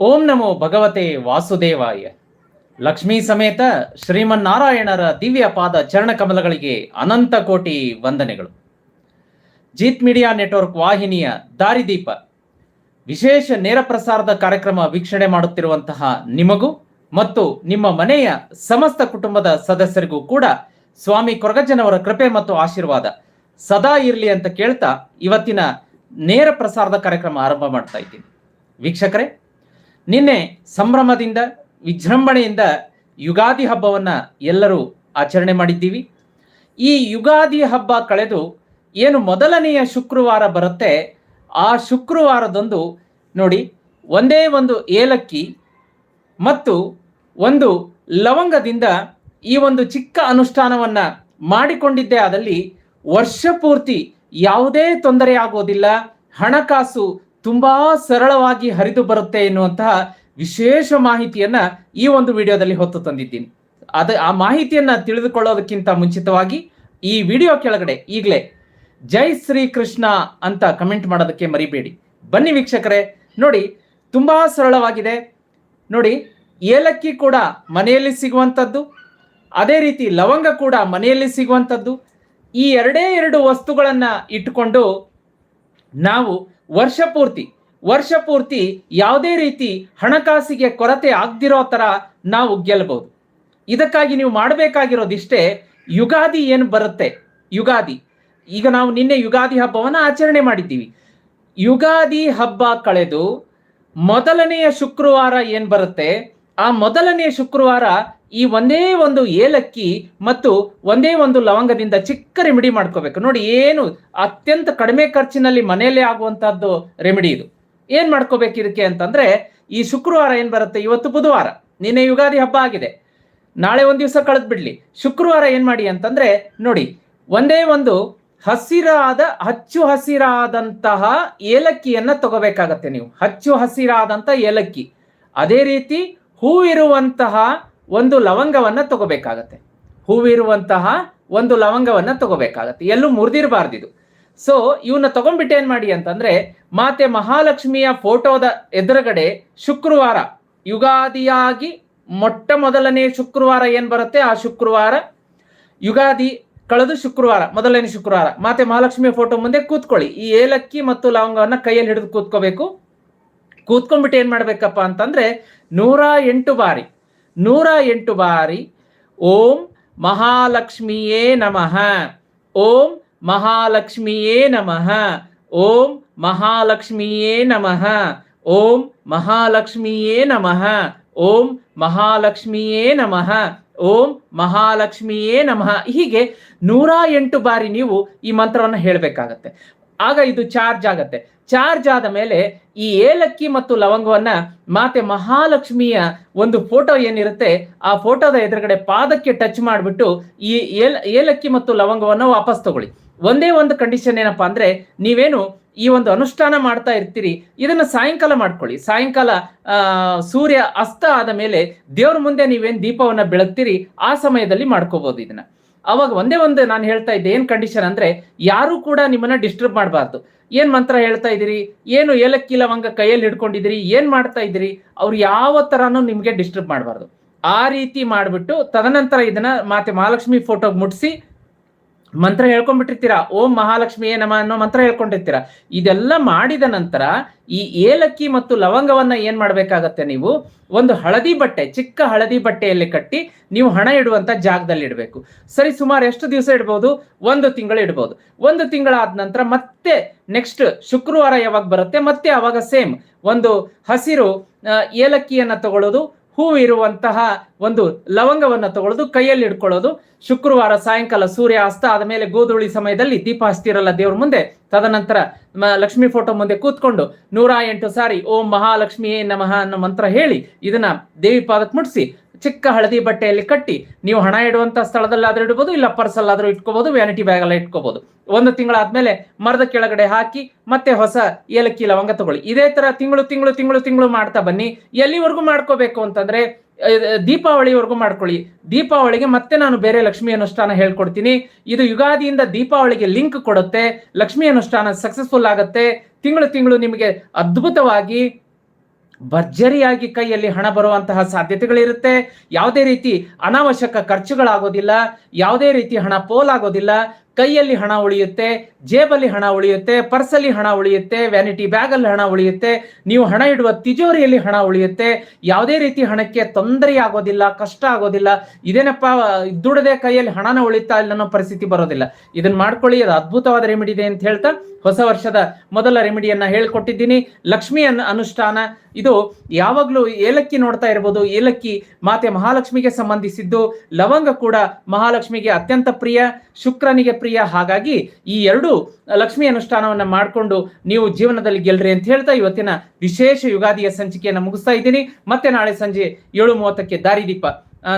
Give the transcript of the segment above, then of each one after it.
ಓಂ ನಮೋ ಭಗವತೆ ವಾಸುದೇವಾಯ. ಲಕ್ಷ್ಮೀ ಸಮೇತ ಶ್ರೀಮನ್ನಾರಾಯಣರ ದಿವ್ಯ ಪಾದ ಚರಣ ಕಮಲಗಳಿಗೆ ಅನಂತ ಕೋಟಿ ವಂದನೆಗಳು. ಜೀತ್ ಮೀಡಿಯಾ ನೆಟ್ವರ್ಕ್ ವಾಹಿನಿಯ ದಾರಿದೀಪ. ವಿಶೇಷ ನೇರ ಪ್ರಸಾರದ ಕಾರ್ಯಕ್ರಮ ವೀಕ್ಷಣೆ ಮಾಡುತ್ತಿರುವಂತಹ ನಿಮಗೂ ಮತ್ತು ನಿಮ್ಮ ಮನೆಯ ಸಮಸ್ತ ಕುಟುಂಬದ ಸದಸ್ಯರಿಗೂ ಕೂಡ ಸ್ವಾಮಿ ಕೊರಗಜ್ಜನವರ ಕೃಪೆ ಮತ್ತು ಆಶೀರ್ವಾದ ಸದಾ ಇರಲಿ ಅಂತ ಕೇಳ್ತಾ ಇವತ್ತಿನ ನೇರ ಪ್ರಸಾರದ ಕಾರ್ಯಕ್ರಮ ಆರಂಭ ಮಾಡ್ತಾ ಇದ್ದೀನಿ. ವೀಕ್ಷಕರೇ ನಿನ್ನೆ ಸಂಭ್ರಮದಿಂದ, ವಿಜೃಂಭಣೆಯಿಂದ ಯುಗಾದಿ ಹಬ್ಬವನ್ನ ಎಲ್ಲರೂ ಆಚರಣೆ ಮಾಡಿದ್ದೀವಿ. ಈ ಯುಗಾದಿ ಹಬ್ಬ ಕಳೆದು ಏನು ಮೊದಲನೆಯ ಶುಕ್ರವಾರ ಬರುತ್ತೆ, ಆ ಶುಕ್ರವಾರದಂದು ನೋಡಿ, ಒಂದೇ ಒಂದು ಏಲಕ್ಕಿ ಮತ್ತು ಒಂದು ಲವಂಗದಿಂದ ಈ ಒಂದು ಚಿಕ್ಕ ಅನುಷ್ಠಾನವನ್ನು ಮಾಡಿಕೊಂಡಿದ್ದೇ ಆದಲ್ಲಿ ವರ್ಷ ಪೂರ್ತಿ ಯಾವುದೇ ತೊಂದರೆ ಆಗೋದಿಲ್ಲ, ಹಣಕಾಸು ತುಂಬಾ ಸರಳವಾಗಿ ಹರಿದು ಬರುತ್ತೆ ಎನ್ನುವಂತಹ ವಿಶೇಷ ಮಾಹಿತಿಯನ್ನ ಈ ಒಂದು ವಿಡಿಯೋದಲ್ಲಿ ಹೊತ್ತು ತಂದಿದ್ದೀನಿ. ಅದ ಆ ಮಾಹಿತಿಯನ್ನ ತಿಳಿದುಕೊಳ್ಳೋದಕ್ಕಿಂತ ಮುಂಚಿತವಾಗಿ ಈ ವಿಡಿಯೋ ಕೆಳಗಡೆ ಈಗಲೇ ಜೈ ಶ್ರೀ ಕೃಷ್ಣ ಅಂತ ಕಮೆಂಟ್ ಮಾಡೋದಕ್ಕೆ ಮರಿಬೇಡಿ. ಬನ್ನಿ ವೀಕ್ಷಕರೇ, ನೋಡಿ, ತುಂಬಾ ಸರಳವಾಗಿದೆ. ನೋಡಿ, ಏಲಕ್ಕಿ ಕೂಡ ಮನೆಯಲ್ಲಿ ಸಿಗುವಂಥದ್ದು, ಅದೇ ರೀತಿ ಲವಂಗ ಕೂಡ ಮನೆಯಲ್ಲಿ ಸಿಗುವಂಥದ್ದು. ಈ ಎರಡೇ ಎರಡು ವಸ್ತುಗಳನ್ನ ಇಟ್ಟುಕೊಂಡು ನಾವು ವರ್ಷ ಪೂರ್ತಿ ವರ್ಷ ಪೂರ್ತಿ ಯಾವುದೇ ರೀತಿ ಹಣಕಾಸಿಗೆ ಕೊರತೆ ಆಗ್ದಿರೋ ಥರ ನಾವು ಗೆಲ್ಲಬಹುದು ಇದಕ್ಕಾಗಿ ನೀವು ಮಾಡಬೇಕಾಗಿರೋದಿಷ್ಟೇ ಯುಗಾದಿ ಏನು ಬರುತ್ತೆ? ಯುಗಾದಿ. ಈಗ ನಾವು ನಿನ್ನೆ ಯುಗಾದಿ ಹಬ್ಬವನ್ನು ಆಚರಣೆ ಮಾಡಿದ್ದೀವಿ. ಯುಗಾದಿ ಹಬ್ಬ ಕಳೆದು ಮೊದಲನೆಯ ಶುಕ್ರವಾರ ಏನು ಬರುತ್ತೆ? ಆ ಮೊದಲನೆಯ ಶುಕ್ರವಾರ ಈ ಒಂದೇ ಒಂದು ಏಲಕ್ಕಿ ಮತ್ತು ಒಂದೇ ಒಂದು ಲವಂಗದಿಂದ ಚಿಕ್ಕ ರೆಮಿಡಿ ಮಾಡ್ಕೋಬೇಕು. ನೋಡಿ, ಏನು ಅತ್ಯಂತ ಕಡಿಮೆ ಖರ್ಚಿನಲ್ಲಿ ಮನೆಯಲ್ಲೇ ಆಗುವಂತಹದ್ದು ರೆಮಿಡಿ ಇದು. ಏನ್ ಮಾಡ್ಕೋಬೇಕು ಇದಕ್ಕೆ ಅಂತಂದ್ರೆ, ಈ ಶುಕ್ರವಾರ ಏನ್ ಬರುತ್ತೆ? ಇವತ್ತು ಬುಧವಾರ. ನಿನ್ನೆ ಯುಗಾದಿ ಹಬ್ಬ ಆಗಿದೆ. ನಾಳೆ ಒಂದ್ ದಿವಸ ಕಳೆದ್ ಬಿಡ್ಲಿ. ಶುಕ್ರವಾರ ಏನ್ ಮಾಡಿ ಅಂತಂದ್ರೆ, ನೋಡಿ, ಒಂದೇ ಒಂದು ಹಸಿರಾದ, ಹಚ್ಚು ಹಸಿರಾದಂತಹ ಏಲಕ್ಕಿಯನ್ನ ತಗೋಬೇಕಾಗತ್ತೆ ನೀವು. ಹಚ್ಚು ಹಸಿರಾದಂತ ಏಲಕ್ಕಿ. ಅದೇ ರೀತಿ ಹೂವಿರುವಂತಹ ಒಂದು ಲವಂಗವನ್ನ ತಗೋಬೇಕಾಗತ್ತೆ. ಹೂವಿರುವಂತಹ ಒಂದು ಲವಂಗವನ್ನ ತಗೋಬೇಕಾಗತ್ತೆ. ಎಲ್ಲೂ ಮುರಿದಿರಬಾರ್ದು ಇದು. ಸೊ ಇವನ್ನ ತಗೊಂಡ್ಬಿಟ್ಟು ಏನ್ ಮಾಡಿ ಅಂತಂದ್ರೆ, ಮಾತೆ ಮಹಾಲಕ್ಷ್ಮಿಯ ಫೋಟೋದ ಎದುರುಗಡೆ ಶುಕ್ರವಾರ, ಯುಗಾದಿಯಾಗಿ ಮೊಟ್ಟ ಮೊದಲನೇ ಶುಕ್ರವಾರ ಏನ್ ಬರುತ್ತೆ? ಆ ಶುಕ್ರವಾರ, ಯುಗಾದಿ ಕಳೆದು ಶುಕ್ರವಾರ, ಮೊದಲನೇ ಶುಕ್ರವಾರ. ಮಾತೆ ಮಹಾಲಕ್ಷ್ಮಿಯ ಫೋಟೋ ಮುಂದೆ ಕೂತ್ಕೊಳ್ಳಿ. ಈ ಏಲಕ್ಕಿ ಮತ್ತು ಲವಂಗವನ್ನ ಕೈಯಲ್ಲಿ ಹಿಡಿದು ಕೂತ್ಕೋಬೇಕು. ಕೂತ್ಕೊಂಡ್ಬಿಟ್ಟು ಏನ್ ಮಾಡ್ಬೇಕಪ್ಪ ಅಂತಂದ್ರೆ, ನೂರ ಎಂಟು ಬಾರಿ ನೂರ ಎಂಟು ಬಾರಿ ಓಂ ಮಹಾಲಕ್ಷ್ಮಿಯೇ ನಮಃ. ಓಂ ಮಹಾಲಕ್ಷ್ಮಿಯೇ ನಮಃ. ಓಂ ಮಹಾಲಕ್ಷ್ಮಿಯೇ ನಮಃ. ಓಂ ಮಹಾಲಕ್ಷ್ಮಿಯೇ ನಮಃ. ಓಂ ಮಹಾಲಕ್ಷ್ಮಿಯೇ ನಮಃ. ಓಂ ಮಹಾಲಕ್ಷ್ಮಿಯೇ ನಮಃ. ಹೀಗೆ ನೂರ ಎಂಟು ಬಾರಿ ನೀವು ಈ ಮಂತ್ರವನ್ನು ಹೇಳಬೇಕಾಗತ್ತೆ. ಆಗ ಇದು ಚಾರ್ಜ್ ಆಗತ್ತೆ. ಚಾರ್ಜ್ ಆದ ಮೇಲೆ ಈ ಏಲಕ್ಕಿ ಮತ್ತು ಲವಂಗವನ್ನ ಮಾತೆ ಮಹಾಲಕ್ಷ್ಮಿಯ ಒಂದು ಫೋಟೋ ಏನಿರುತ್ತೆ, ಆ ಫೋಟೋದ ಎದುರುಗಡೆ ಪಾದಕ್ಕೆ ಟಚ್ ಮಾಡಿಬಿಟ್ಟು ಈ ಏಲ, ಏಲಕ್ಕಿ ಮತ್ತು ಲವಂಗವನ್ನು ವಾಪಸ್ ತಗೊಳ್ಳಿ. ಒಂದೇ ಒಂದು ಕಂಡೀಷನ್ ಏನಪ್ಪಾ ಅಂದ್ರೆ, ನೀವೇನು ಈ ಒಂದು ಅನುಷ್ಠಾನ ಮಾಡ್ತಾ ಇರ್ತೀರಿ, ಇದನ್ನ ಸಾಯಂಕಾಲ ಮಾಡ್ಕೊಳ್ಳಿ. ಸಾಯಂಕಾಲ ಸೂರ್ಯ ಅಸ್ತ ಆದ ಮೇಲೆ ದೇವ್ರ ಮುಂದೆ ನೀವೇನು ದೀಪವನ್ನ ಬೆಳಗ್ತೀರಿ, ಆ ಸಮಯದಲ್ಲಿ ಮಾಡ್ಕೋಬಹುದು ಇದನ್ನ. ಅವಾಗ ಒಂದೇ ಒಂದು ನಾನು ಹೇಳ್ತಾ ಇದ್ದೆ, ಏನು ಕಂಡೀಷನ್ ಅಂದ್ರೆ ಯಾರು ಕೂಡ ನಿಮ್ಮನ್ನ ಡಿಸ್ಟರ್ಬ್ ಮಾಡಬಾರ್ದು. ಏನ್ ಮಂತ್ರ ಹೇಳ್ತಾ ಇದ್ದೀರಿ? ಏನು ಏಲಕ್ಕಿ ಲವಂಗ ಕೈಯಲ್ಲಿ ಹಿಡ್ಕೊಂಡಿದ್ದೀರಿ? ಏನ್ ಮಾಡ್ತಾ ಇದ್ದೀರಿ? ಅವ್ರು ಯಾವ ತರಾನು ನಿಮ್ಗೆ ಡಿಸ್ಟರ್ಬ್ ಮಾಡಬಾರ್ದು. ಆ ರೀತಿ ಮಾಡಿಬಿಟ್ಟು ತದನಂತರ ಇದನ್ನ ಮಾತೆ ಮಹಾಲಕ್ಷ್ಮಿ ಫೋಟೋಗೆ ಮುಟ್ಸಿ ಮಂತ್ರ ಹೇಳ್ಕೊಂಡ್ಬಿಟ್ಟಿರ್ತೀರಾ? ಓಂ ಮಹಾಲಕ್ಷ್ಮಿಯೇ ನಮ ಅನ್ನೋ ಮಂತ್ರ ಹೇಳ್ಕೊಂಡಿರ್ತೀರಾ? ಇದೆಲ್ಲ ಮಾಡಿದ ನಂತರ ಈ ಏಲಕ್ಕಿ ಮತ್ತು ಲವಂಗವನ್ನ ಏನ್ ಮಾಡ್ಬೇಕಾಗತ್ತೆ ನೀವು? ಒಂದು ಹಳದಿ ಬಟ್ಟೆ, ಚಿಕ್ಕ ಹಳದಿ ಬಟ್ಟೆಯಲ್ಲಿ ಕಟ್ಟಿ ನೀವು ಹಣ ಇಡುವಂತ ಜಾಗದಲ್ಲಿ ಇಡಬೇಕು. ಸರಿ, ಸುಮಾರು ಎಷ್ಟು ದಿವಸ ಇಡ್ಬೋದು? ಒಂದು ತಿಂಗಳು ಇಡ್ಬೋದು. ಒಂದು ತಿಂಗಳಾದ ನಂತರ ಮತ್ತೆ ನೆಕ್ಸ್ಟ್ ಶುಕ್ರವಾರ ಯಾವಾಗ ಬರುತ್ತೆ? ಮತ್ತೆ ಅವಾಗ ಸೇಮ್ ಒಂದು ಹಸಿರು ಏಲಕ್ಕಿಯನ್ನ ತಗೊಳ್ಳೋದು ಹೂವು ಇರುವಂತಹ ಒಂದು ಲವಂಗವನ್ನು ತಗೊಳ್ಳೋದು ಕೈಯಲ್ಲಿ ಇಟ್ಕೊಳ್ಳೋದು ಶುಕ್ರವಾರ ಸಾಯಂಕಾಲ ಸೂರ್ಯ ಅಸ್ತ ಆದ ಗೋಧುಳಿ ಸಮಯದಲ್ಲಿ ದೀಪ ಹಸ್ತಿರಲ್ಲ ದೇವ್ರ ಮುಂದೆ. ತದನಂತರ ಲಕ್ಷ್ಮಿ ಲಕ್ಷ್ಮೀ ಫೋಟೋ ಮುಂದೆ ಕೂತ್ಕೊಂಡು ನೂರ ಎಂಟು ಸಾರಿ ಓಂ ಮಹಾಲಕ್ಷ್ಮಿಯೇ ನಮಃ ಅನ್ನೋ ಮಂತ್ರ ಹೇಳಿ ಇದನ್ನ ದೇವಿ ಪಾದಕ್ಕೆ ಮುಟ್ಸಿ ಚಿಕ್ಕ ಹಳದಿ ಬಟ್ಟೆಯಲ್ಲಿ ಕಟ್ಟಿ ನೀವು ಹಣ ಇಡುವಂತ ಸ್ಥಳದಲ್ಲಾದ್ರೂ ಇಡ್ಬೋದು, ಇಲ್ಲ ಪರ್ಸಲ್ಲಾದ್ರೂ ಇಟ್ಕೋಬಹುದು ವ್ಯಾನಿಟಿ ಬ್ಯಾಗ್ ಎಲ್ಲ ಇಟ್ಕೋಬಹುದು ಒಂದು ತಿಂಗಳಾದ್ಮೇಲೆ ಮರದ ಕೆಳಗಡೆ ಹಾಕಿ ಮತ್ತೆ ಹೊಸ ಏಲಕ್ಕಿ ಲವಂಗ ತಗೊಳ್ಳಿ. ಇದೇ ತರ ತಿಂಗಳು ತಿಂಗಳು ತಿಂಗಳು ತಿಂಗಳು ಮಾಡ್ತಾ ಬನ್ನಿ. ಎಲ್ಲಿವರೆಗೂ ಮಾಡ್ಕೋಬೇಕು ಅಂತಂದ್ರೆ ದೀಪಾವಳಿವರೆಗೂ ಮಾಡ್ಕೊಳ್ಳಿ. ದೀಪಾವಳಿಗೆ ಮತ್ತೆ ನಾನು ಬೇರೆ ಲಕ್ಷ್ಮಿ ಅನುಷ್ಠಾನ ಹೇಳ್ಕೊಡ್ತೀನಿ. ಇದು ಯುಗಾದಿಯಿಂದ ದೀಪಾವಳಿಗೆ ಲಿಂಕ್ ಕೊಡುತ್ತೆ. ಲಕ್ಷ್ಮಿ ಅನುಷ್ಠಾನ ಸಕ್ಸಸ್ಫುಲ್ ಆಗುತ್ತೆ. ತಿಂಗಳು ತಿಂಗಳು ನಿಮಗೆ ಅದ್ಭುತವಾಗಿ ಭರ್ಜರಿಯಾಗಿ ಕೈಯಲ್ಲಿ ಹಣ ಬರುವಂತಹ ಸಾಧ್ಯತೆಗಳಿರುತ್ತೆ. ಯಾವುದೇ ರೀತಿ ಅನಾವಶ್ಯಕ ಖರ್ಚುಗಳಾಗೋದಿಲ್ಲ ಯಾವುದೇ ರೀತಿ ಹಣ ಪೋಲಾಗೋದಿಲ್ಲ ಕೈಯಲ್ಲಿ ಹಣ ಉಳಿಯುತ್ತೆ, ಜೇಬಲ್ಲಿ ಹಣ ಉಳಿಯುತ್ತೆ, ಪರ್ಸಲ್ಲಿ ಹಣ ಉಳಿಯುತ್ತೆ, ವ್ಯಾನಿಟಿ ಬ್ಯಾಗಲ್ಲಿ ಹಣ ಉಳಿಯುತ್ತೆ, ನೀವು ಹಣ ಇಡುವ ತಿಜೋರಿಯಲ್ಲಿ ಹಣ ಉಳಿಯುತ್ತೆ, ಯಾವುದೇ ರೀತಿ ಹಣಕ್ಕೆ ತೊಂದರೆ ಆಗೋದಿಲ್ಲ, ಕಷ್ಟ ಆಗೋದಿಲ್ಲ, ಇದೇನಪ್ಪ ದುಡದೆ ಕೈಯಲ್ಲಿ ಹಣನ ಉಳಿತಾ ಇಲ್ಲ ಅನ್ನೋ ಪರಿಸ್ಥಿತಿ ಬರೋದಿಲ್ಲ. ಇದನ್ನ ಮಾಡ್ಕೊಳ್ಳಿ, ಅದು ಅದ್ಭುತವಾದ ರೆಮಿಡಿ ಇದೆ ಅಂತ ಹೇಳ್ತಾ ಹೊಸ ವರ್ಷದ ಮೊದಲ ರೆಮಿಡಿಯನ್ನ ಹೇಳ್ಕೊಟ್ಟಿದ್ದೀನಿ. ಲಕ್ಷ್ಮಿ ಅನ್ ಅನುಷ್ಠಾನ, ಇದು ಯಾವಾಗಲೂ ಏಲಕ್ಕಿ ನೋಡ್ತಾ ಇರ್ಬೋದು, ಏಲಕ್ಕಿ ಮಾತೆ ಮಹಾಲಕ್ಷ್ಮಿಗೆ ಸಂಬಂಧಿಸಿದ್ದು, ಲವಂಗ ಕೂಡ ಮಹಾಲಕ್ಷ್ಮಿಗೆ ಅತ್ಯಂತ ಪ್ರಿಯ, ಶುಕ್ರನಿಗೆ ಪ್ರಿಯ. ಹಾಗಾಗಿ ಈ ಎರಡು ಲಕ್ಷ್ಮಿ ಅನುಷ್ಠಾನವನ್ನ ಮಾಡಿಕೊಂಡು ನೀವು ಜೀವನದಲ್ಲಿ ಗೆಲ್ರಿ ಅಂತ ಹೇಳ್ತಾ ಇವತ್ತಿನ ವಿಶೇಷ ಯುಗಾದಿಯ ಸಂಚಿಕೆಯನ್ನು ಮುಗಿಸ್ತಾ ಇದ್ದೀನಿ. ಮತ್ತೆ ನಾಳೆ ಸಂಜೆ ಏಳು ಮೂವತ್ತಕ್ಕೆ ದಾರಿದೀಪ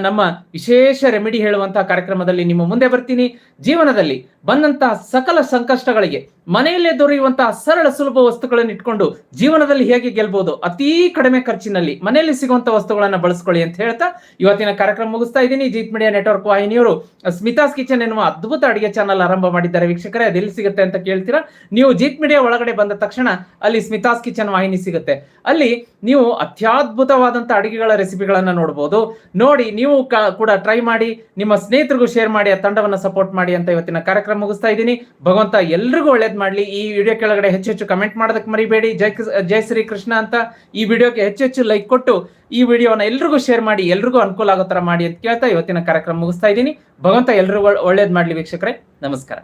ನಮ್ಮ ವಿಶೇಷ ರೆಮಿಡಿ ಹೇಳುವಂತಹ ಕಾರ್ಯಕ್ರಮದಲ್ಲಿ ನಿಮ್ಮ ಮುಂದೆ ಬರ್ತೀನಿ. ಜೀವನದಲ್ಲಿ ಬಂದಂತಹ ಸಕಲ ಸಂಕಷ್ಟಗಳಿಗೆ, ಮನೆಯಲ್ಲೇ ದೊರೆಯುವಂತಹ ಸರಳ ಸುಲಭ ವಸ್ತುಗಳನ್ನು ಇಟ್ಕೊಂಡು ಜೀವನದಲ್ಲಿ ಹೇಗೆ ಗೆಲ್ಬಹುದು ಅತೀ ಕಡಿಮೆ ಖರ್ಚಿನಲ್ಲಿ ಮನೆಯಲ್ಲಿ ಸಿಗುವಂತಹ ವಸ್ತುಗಳನ್ನ ಬಳಸ್ಕೊಳ್ಳಿ ಅಂತ ಹೇಳ್ತಾ ಇವತ್ತಿನ ಕಾರ್ಯಕ್ರಮ ಮುಗಿಸ್ತಾ ಇದ್ದೀನಿ. ಜೀತ್ ಮೀಡಿಯಾ ನೆಟ್ವರ್ಕ್ ವಾಹಿನಿಯವರು ಸ್ಮಿತಾಸ್ ಕಿಚನ್ ಎನ್ನುವ ಅದ್ಭುತ ಅಡಿಗೆ ಚಾನಲ್ ಆರಂಭ ಮಾಡಿದ್ದಾರೆ. ವೀಕ್ಷಕರೇ ಅದೆಲ್ಲಿ ಸಿಗುತ್ತೆ ಅಂತ ಕೇಳ್ತೀರಾ? ನೀವು ಜೀತ್ ಮೀಡಿಯಾ ಒಳಗಡೆ ಬಂದ ತಕ್ಷಣ ಅಲ್ಲಿ ಸ್ಮಿತಾಸ್ ಕಿಚನ್ ವಾಹಿನಿ ಸಿಗುತ್ತೆ. ಅಲ್ಲಿ ನೀವು ಅತ್ಯದ್ಭುತವಾದಂತಹ ಅಡಿಗೆಗಳ ರೆಸಿಪಿಗಳನ್ನ ನೋಡಬಹುದು ನೋಡಿ, ನೀವು ಕೂಡ ಟ್ರೈ ಮಾಡಿ, ನಿಮ್ಮ ಸ್ನೇಹಿತರಿಗೂ ಶೇರ್ ಮಾಡಿ, ಆ ತಂಡವನ್ನ ಸಪೋರ್ಟ್ ಮಾಡಿ ಅಂತ ಇವತ್ತಿನ ಕಾರ್ಯಕ್ರಮ ಮುಗಿಸ್ತಾ ಇದ್ದೀನಿ. ಭಗವಂತ ಎಲ್ರಿಗೂ ಒಳ್ಳೇದ್ ಮಾಡ್ಲಿ. ಈ ವಿಡಿಯೋ ಕೆಳಗಡೆ ಹೆಚ್ಚು ಹೆಚ್ಚು ಕಮೆಂಟ್ ಮಾಡೋದಕ್ಕೆ ಮರಿಬೇಡಿ. ಜೈ ಜೈ ಶ್ರೀ ಕೃಷ್ಣ ಅಂತ ಈ ವಿಡಿಯೋಗೆ ಹೆಚ್ಚು ಹೆಚ್ಚು ಲೈಕ್ ಕೊಟ್ಟು ಈ ವಿಡಿಯೋನ ಎಲ್ರಿಗೂ ಶೇರ್ ಮಾಡಿ, ಎಲ್ರಿಗೂ ಅನುಕೂಲ ಆಗೋ ತರ ಮಾಡಿ ಅಂತ ಕೇಳ್ತಾ ಇವತ್ತಿನ ಕಾರ್ಯಕ್ರಮ ಮುಗಿಸ್ತಾ ಇದ್ದೀನಿ. ಭಗವಂತ ಎಲ್ರಿಗೂ ಒಳ್ಳೇದ್ ಮಾಡ್ಲಿ ವೀಕ್ಷಕರೇ. ನಮಸ್ಕಾರ.